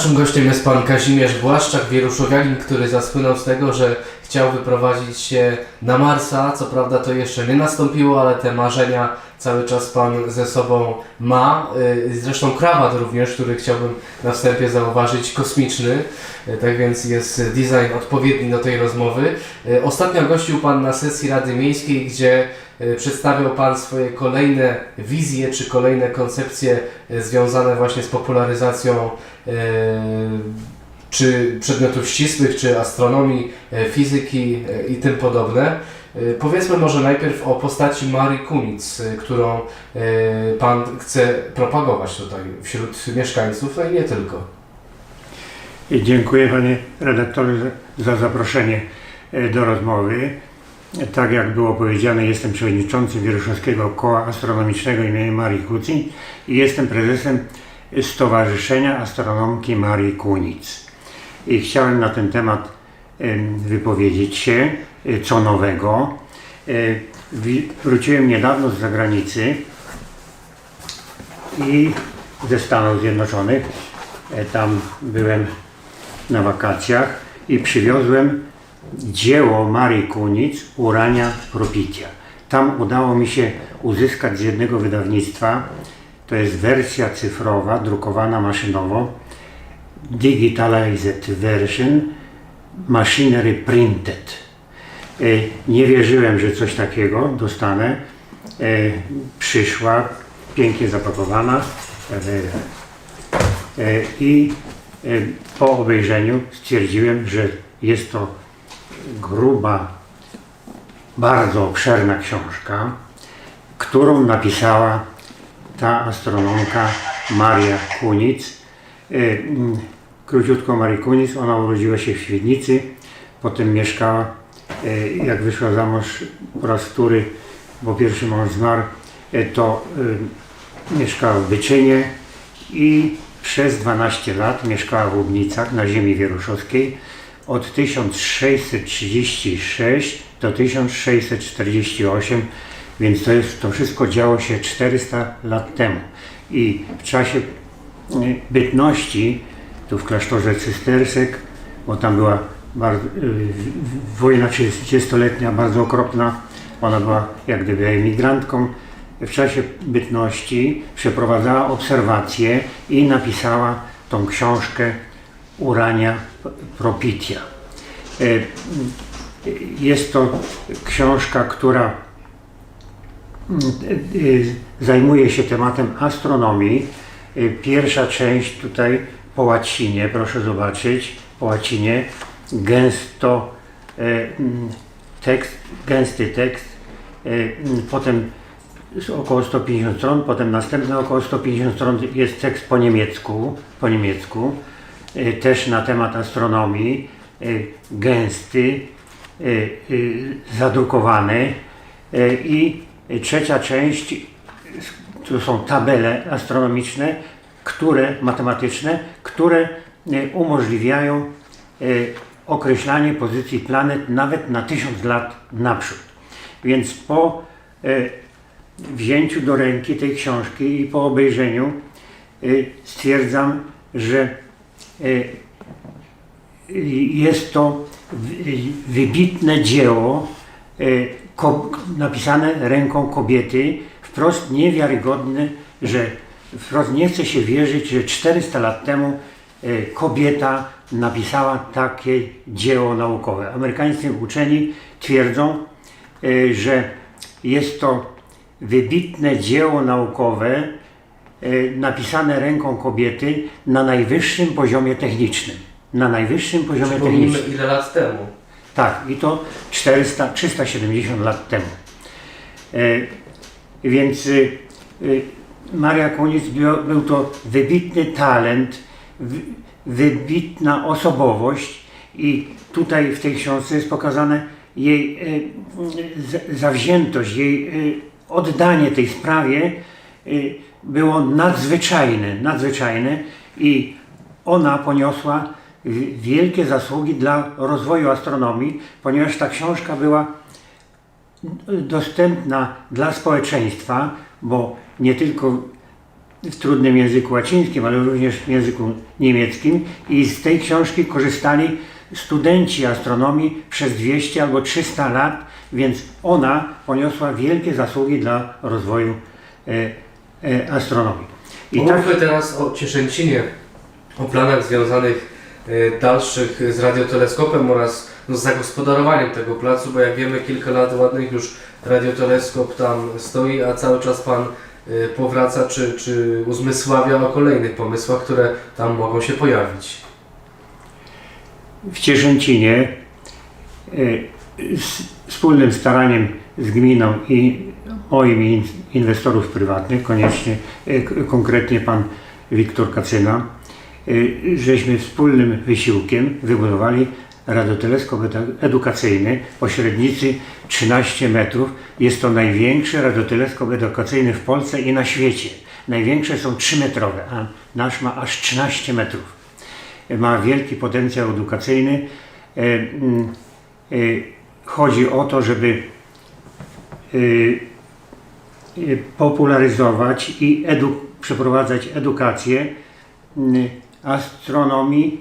Naszym gościem jest pan Kazimierz Błaszczak, wieruszowianin, który zasłynął z tego, że chciał wyprowadzić się na Marsa. Co prawda to jeszcze nie nastąpiło, ale te marzenia cały czas pan ze sobą ma. Y, Zresztą krawat również, który chciałbym na wstępie zauważyć, kosmiczny. Y, Tak więc jest design odpowiedni do tej rozmowy. Y, Ostatnio gościł pan na sesji Rady Miejskiej, gdzie przedstawiał pan swoje kolejne wizje czy kolejne koncepcje związane właśnie z popularyzacją czy przedmiotów ścisłych, czy astronomii, fizyki i tym podobne. E, Powiedzmy może najpierw o postaci Marii Kunic, e, którą e, Pan chce propagować tutaj wśród mieszkańców, no i nie tylko. Dziękuję panie redaktorze za- za zaproszenie do rozmowy. Tak jak było powiedziane, jestem przewodniczącym Wieruszowskiego Koła Astronomicznego imienia Marii Kucin i jestem prezesem Stowarzyszenia Astronomki Marii Kunic. I chciałem na ten temat em, wypowiedzieć się, e, co nowego. E, Wróciłem niedawno z zagranicy i ze Stanów Zjednoczonych. E, Tam byłem na wakacjach i przywiozłem dzieło Marii Kunic Urania Propitia. Tam udało mi się uzyskać z jednego wydawnictwa, to jest wersja cyfrowa, drukowana maszynowo, Digitalized Version, Machinery Printed. E, Nie wierzyłem, że coś takiego dostanę. E, Przyszła, pięknie zapakowana. E, I po obejrzeniu stwierdziłem, że jest to gruba, bardzo obszerna książka, którą napisała ta astronomka Maria Kunic. Króciutko Marii Kunic, ona urodziła się w Świdnicy, potem mieszkała, e, jak wyszła za mąż po raz wtóry, bo pierwszy mąż zmarł, e, to e, mieszkała w Byczynie i przez 12 lat mieszkała w Łubnicach na ziemi wieruszowskiej od 1636 do 1648, więc to, jest, to wszystko działo się 400 lat temu. I w czasie bytności, tu w klasztorze cystersek, bo tam była bardzo, y, wojna 30-letnia, bardzo okropna, ona była jak gdyby emigrantką, w czasie bytności przeprowadzała obserwacje i napisała tą książkę Urania Propitia. E, Jest to książka, która e, zajmuje się tematem astronomii. Pierwsza część tutaj po łacinie, proszę zobaczyć, po łacinie, gęsto e, mm, tekst, gęsty tekst, e, mm, potem około 150 stron, potem następne około 150 stron. Jest tekst po niemiecku, po niemiecku. E, też na temat astronomii, gęsty, zadrukowany. I trzecia część to są tabele astronomiczne, które, matematyczne, które e, umożliwiają e, określanie pozycji planet nawet na tysiąc lat naprzód. Więc po e, wzięciu do ręki tej książki i po obejrzeniu stwierdzam, że jest to wy- wybitne dzieło napisane ręką kobiety, wprost niewiarygodne, że wprost nie chce się wierzyć, że 400 lat temu y, kobieta napisała takie dzieło naukowe. Amerykańscy uczeni twierdzą, y, że jest to wybitne dzieło naukowe e, napisane ręką kobiety na najwyższym poziomie technicznym. Na najwyższym poziomie Przypomnijmy technicznym. ile lat temu. Tak, i to 400, 370 lat temu. E, więc Maria Kunic był, to wybitny talent, wy, wybitna osobowość i tutaj w tej książce jest pokazane jej z- zawziętość, jej y, oddanie tej sprawie y, było nadzwyczajne, nadzwyczajne i ona poniosła wi- wielkie zasługi dla rozwoju astronomii, ponieważ ta książka była dostępna dla społeczeństwa, bo nie tylko w trudnym języku łacińskim, ale również w języku niemieckim i z tej książki korzystali studenci astronomii przez 200 albo 300 lat, więc ona poniosła wielkie zasługi dla rozwoju e, e, astronomii. I tak, Mówmy teraz o Cieszęcinie, o planach związanych e, dalszych z radioteleskopem oraz no, z zagospodarowaniem tego placu, bo jak wiemy kilka lat ładnych już radioteleskop tam stoi, a cały czas Pan powraca czy, czy uzmysławia o kolejnych pomysłach, które tam mogą się pojawić. w Cieszęcinie e, z wspólnym staraniem z gminą i moim i in- inwestorów prywatnych, koniecznie, k- konkretnie pan Wiktor Kacyna, żeśmy wspólnym wysiłkiem wybudowali radioteleskop edu- edukacyjny o średnicy 13 metrów. Jest to największy radioteleskop edukacyjny w Polsce i na świecie. Największe są 3-metrowe, a nasz ma aż 13 metrów ma wielki potencjał edukacyjny. E, mm, e, Chodzi o to, żeby e, popularyzować i edu, przeprowadzać edukację mm, astronomii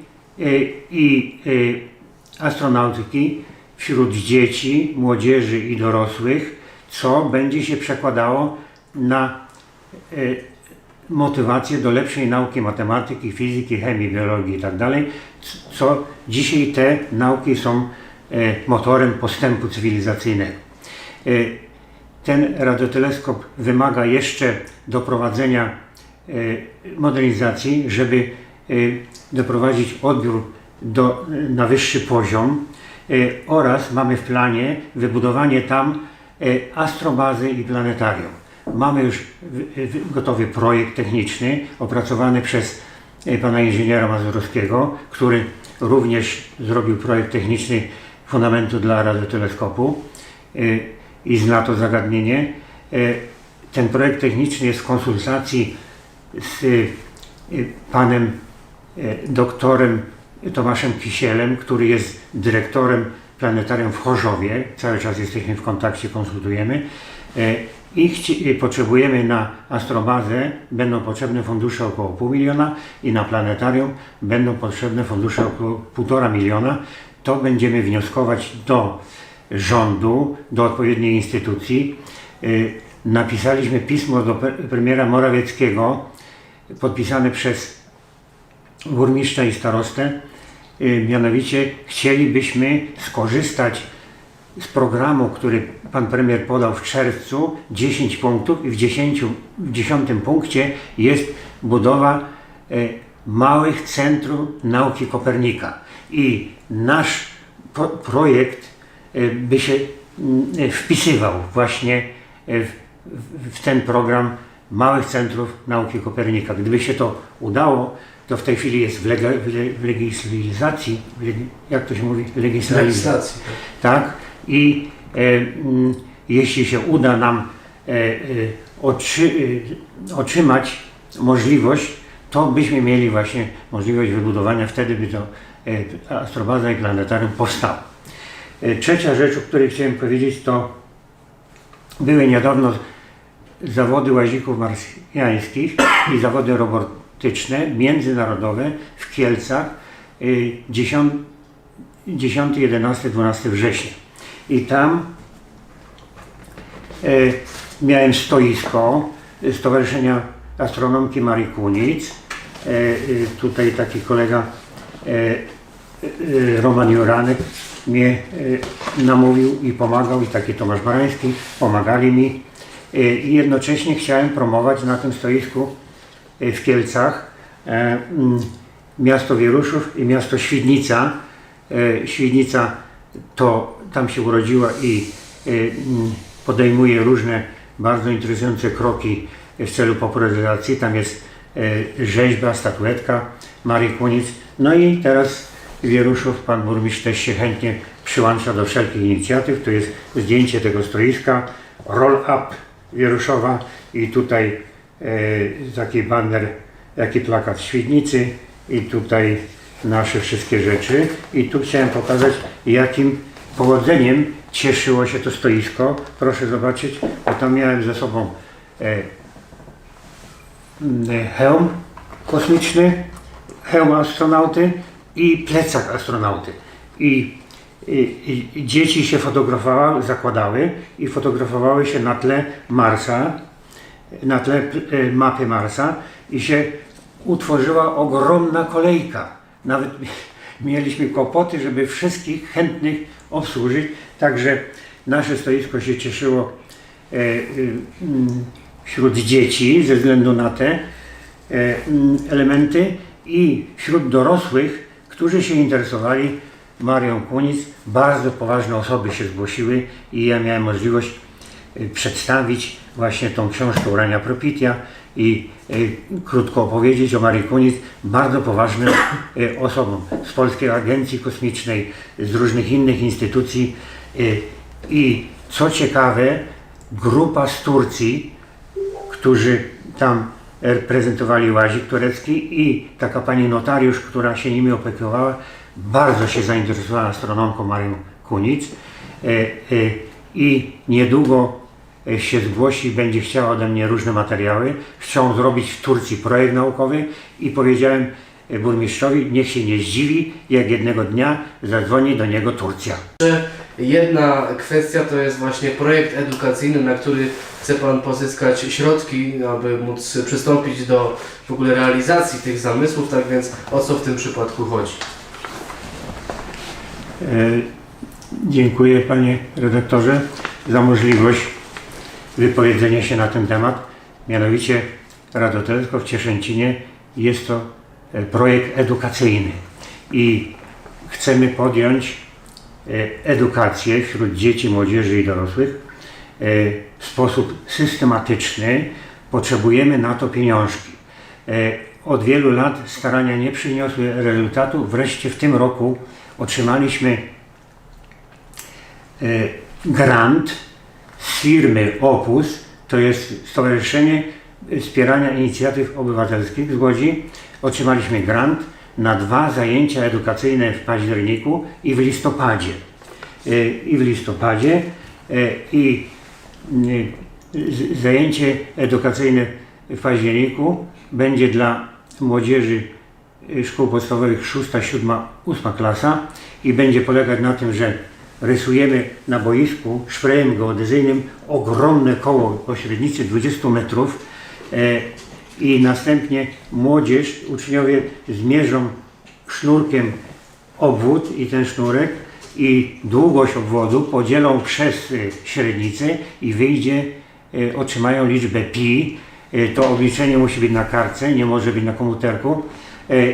i astronautyki wśród dzieci, młodzieży i dorosłych, co będzie się przekładało na e, motywację do lepszej nauki matematyki, fizyki, chemii, biologii itd., co dzisiaj te nauki są e, motorem postępu cywilizacyjnego. E, Ten radioteleskop wymaga jeszcze doprowadzenia modernizacji, żeby doprowadzić odbiór do, na wyższy poziom e, oraz mamy w planie wybudowanie tam e, astrobazy i planetarium. Mamy już wy- wy- gotowy projekt techniczny opracowany przez e, pana inżyniera Mazurowskiego, który również zrobił projekt techniczny fundamentu dla radioteleskopu i zna to zagadnienie. Ten projekt techniczny jest w konsultacji z panem doktorem Tomaszem Kisielem, który jest dyrektorem planetarium w Chorzowie. Cały czas jesteśmy w kontakcie, konsultujemy. E, I potrzebujemy na astrobazę, będą potrzebne fundusze około pół miliona i na planetarium będą potrzebne fundusze około półtora miliona. To będziemy wnioskować do rządu, do odpowiedniej instytucji. E, Napisaliśmy pismo do pre- premiera Morawieckiego, podpisane przez burmistrza i starostę. Y, Mianowicie chcielibyśmy skorzystać z programu, który pan premier podał w czerwcu, 10 punktów i w 10, w 10 punkcie jest budowa y, małych centrum nauki Kopernika. I nasz po, projekt y, by się wpisywał właśnie w, w ten program małych centrów nauki Kopernika. Gdyby się to udało, to w tej chwili jest w, lega, w, le, w legislacji, jak to się mówi, legislacji, tak. tak? I e, mm, jeśli się uda nam e, e, otrzy, e, otrzymać możliwość, to byśmy mieli właśnie możliwość wybudowania, wtedy by to e, astrobaza i planetarium powstało. E, trzecia rzecz, o której chciałem powiedzieć, to były niedawno zawody łazików marsjańskich i zawody robotyczne międzynarodowe w Kielcach y, 10, 10 11, 12 września. I tam y, miałem stoisko Stowarzyszenia Astronomki Marii Kunic. Y, y, tutaj taki kolega Roman Juranek mnie namówił i pomagał i taki Tomasz Barański pomagali mi i jednocześnie chciałem promować na tym stoisku w Kielcach e, mm, miasto Wieruszów i miasto Świdnica. E, Świdnica to tam się urodziła i mm, podejmuje różne bardzo interesujące kroki w celu popularyzacji. Tam jest e, rzeźba, statuetka Marii Kunic. No i teraz Wieruszów, pan burmistrz też się chętnie przyłącza do wszelkich inicjatyw. Tu jest zdjęcie tego stoiska, roll up Wieruszowa i tutaj e, taki banner, jaki plakat Świdnicy i tutaj nasze wszystkie rzeczy. I tu chciałem pokazać, jakim powodzeniem cieszyło się to stoisko. Proszę zobaczyć, bo tam miałem ze sobą e, mm, hełm kosmiczny, hełm astronauty i plecak astronauty. I, i, i dzieci się fotografowały, zakładały i fotografowały się na tle Marsa, na tle e, mapy Marsa i się utworzyła ogromna kolejka. Nawet mieliśmy kłopoty, żeby wszystkich chętnych obsłużyć, także nasze stoisko się cieszyło e, e, mm, wśród dzieci ze względu na te mm, elementy i wśród dorosłych, którzy się interesowali Marią Kunic. Bardzo poważne osoby się zgłosiły i ja miałem możliwość przedstawić właśnie tą książkę Urania Propitia i y, krótko opowiedzieć o Marii Kunic, bardzo poważnym y, osobom z Polskiej Agencji Kosmicznej, z różnych innych instytucji. Y, i co ciekawe, grupa z Turcji, którzy tam reprezentowali łazik turecki i taka pani notariusz, która się nimi opiekowała, bardzo się zainteresowała astronomką Marią Kunic i niedługo się zgłosi, będzie chciała ode mnie różne materiały. Chcą zrobić w Turcji projekt naukowy i powiedziałem e, burmistrzowi, niech się nie zdziwi, jak jednego dnia zadzwoni do niego Turcja. Jedna kwestia to jest właśnie projekt edukacyjny, na który chce Pan pozyskać środki, aby móc przystąpić do w ogóle realizacji tych zamysłów, tak więc o co w tym przypadku chodzi? E, Dziękuję panie redaktorze za możliwość wypowiedzenia się na ten temat. Mianowicie Radotelsko w Cieszęcinie jest to e, projekt edukacyjny i chcemy podjąć e, edukację wśród dzieci, młodzieży i dorosłych e, w sposób systematyczny. Potrzebujemy na to pieniążki. Od wielu lat starania nie przyniosły rezultatu. Wreszcie w tym roku otrzymaliśmy grant firmy Opus, to jest Stowarzyszenie Wspierania Inicjatyw Obywatelskich z Łodzi. Otrzymaliśmy grant na dwa zajęcia edukacyjne w październiku i w listopadzie. E, I w listopadzie e, i e, zajęcie edukacyjne w październiku będzie dla młodzieży szkół podstawowych 6, 7, 8 klasa i będzie polegać na tym, że rysujemy na boisku szprejem geodezyjnym ogromne koło o średnicy 20 metrów e, i następnie młodzież, uczniowie zmierzą sznurkiem obwód i ten sznurek i długość obwodu podzielą przez y, średnicę i wyjdzie, y, otrzymają liczbę pi. To obliczenie musi być na kartce, nie może być na komputerku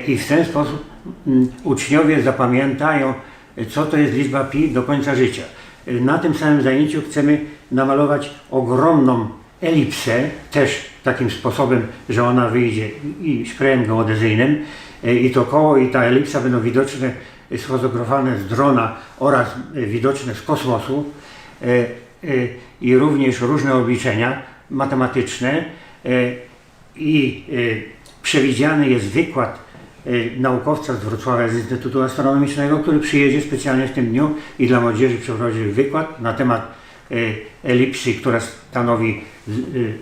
i w ten sposób mm, uczniowie zapamiętają, co to jest liczba pi do końca życia. Na tym samym zajęciu chcemy namalować ogromną elipsę, też takim sposobem, że ona wyjdzie i szprejem geodezyjnym y, i to koło i ta elipsa będą widoczne, y, sfotografowane z drona oraz y, widoczne z kosmosu. I również różne obliczenia matematyczne. I przewidziany jest wykład naukowca z Wrocławia z Instytutu Astronomicznego, który przyjedzie specjalnie w tym dniu i dla młodzieży przeprowadzi wykład na temat y, elipsy, która stanowi y,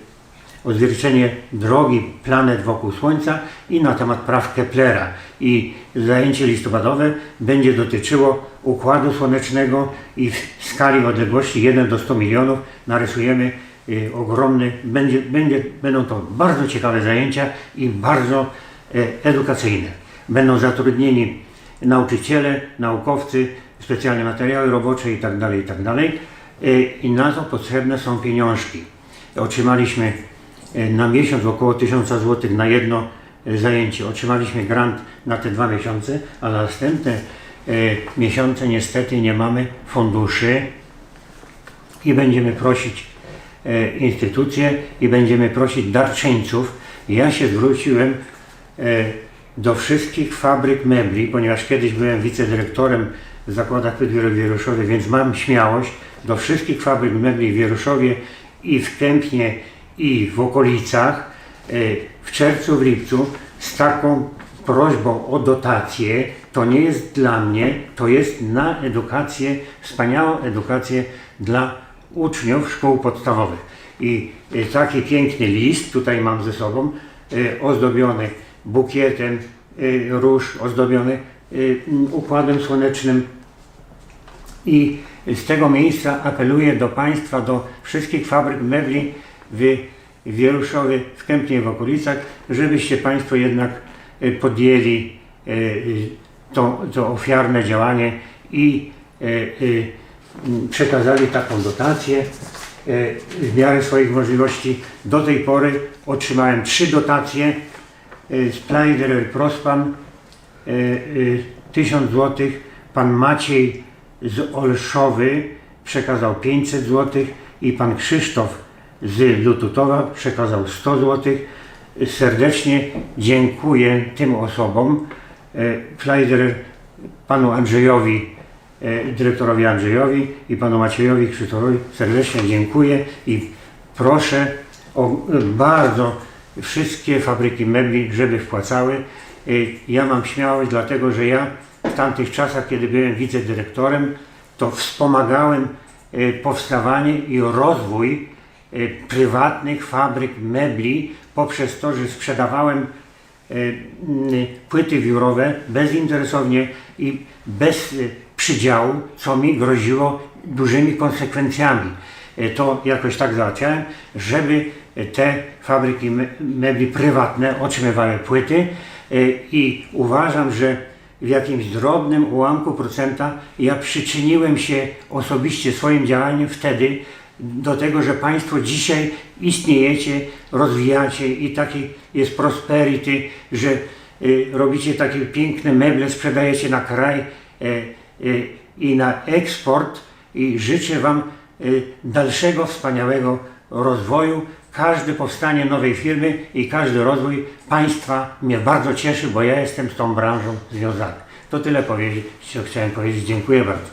odzwierciedlenie drogi planet wokół Słońca i na temat praw Keplera. I zajęcie listopadowe będzie dotyczyło Układu Słonecznego i w skali odległości 1 do 100 milionów narysujemy y, ogromny, będzie, będzie, będą to bardzo ciekawe zajęcia i bardzo edukacyjne. Będą zatrudnieni nauczyciele, naukowcy, specjalne materiały robocze itd. itd. E, I na to potrzebne są pieniążki. Otrzymaliśmy e, na miesiąc około 1000 zł na jedno e, zajęcie. Otrzymaliśmy grant na te dwa miesiące, a na następne e, miesiące niestety nie mamy funduszy i będziemy prosić e, instytucje i będziemy prosić darczyńców. Ja się zwróciłem e, do wszystkich fabryk mebli, ponieważ kiedyś byłem wicedyrektorem w zakładach Pydwiel w Wieruszowie, więc mam śmiałość do wszystkich fabryk mebli w Wieruszowie i w Kępnie i w okolicach e, w czerwcu, w lipcu z taką prośbą o dotację. To nie jest dla mnie, to jest na edukację, wspaniałą edukację dla uczniów szkół podstawowych. I y, taki piękny list tutaj mam ze sobą ozdobiony bukietem y, róż, ozdobiony y, układem słonecznym. I z tego miejsca apeluję do Państwa, do wszystkich fabryk mebli w Wieruszowie, w Kępnie w okolicach, żebyście Państwo jednak y, podjęli to, to ofiarne działanie i przekazali taką dotację w miarę swoich możliwości. Do tej pory otrzymałem trzy dotacje z Plaider Prospan y, y, 1000 zł. Pan Maciej z Olszowy przekazał 500 zł i pan Krzysztof z Lututowa przekazał 100 zł. Serdecznie dziękuję tym osobom. E, Flajder panu Andrzejowi, e, dyrektorowi Andrzejowi i panu Maciejowi Krzysztofowi serdecznie dziękuję i proszę o e, bardzo wszystkie fabryki mebli, żeby wpłacały. E, Ja mam śmiałość, dlatego że ja w tamtych czasach, kiedy byłem wicedyrektorem, to wspomagałem e, powstawanie i rozwój e, prywatnych fabryk mebli poprzez to, że sprzedawałem płyty wiórowe bezinteresownie i bez przydziału, co mi groziło dużymi konsekwencjami. To jakoś tak załatwiałem, żeby te fabryki me- mebli prywatne otrzymywały płyty e, i uważam, że w jakimś drobnym ułamku procenta ja przyczyniłem się osobiście swoim działaniem wtedy do tego, że Państwo dzisiaj istniejecie, rozwijacie i taki jest prosperity, że y, robicie takie piękne meble, sprzedajecie na kraj y, y, i na eksport i życzę Wam y, dalszego wspaniałego rozwoju. Każde powstanie nowej firmy i każdy rozwój państwa mnie bardzo cieszy, bo ja jestem z tą branżą związany. To tyle powiedzieć, co chciałem powiedzieć. Dziękuję bardzo.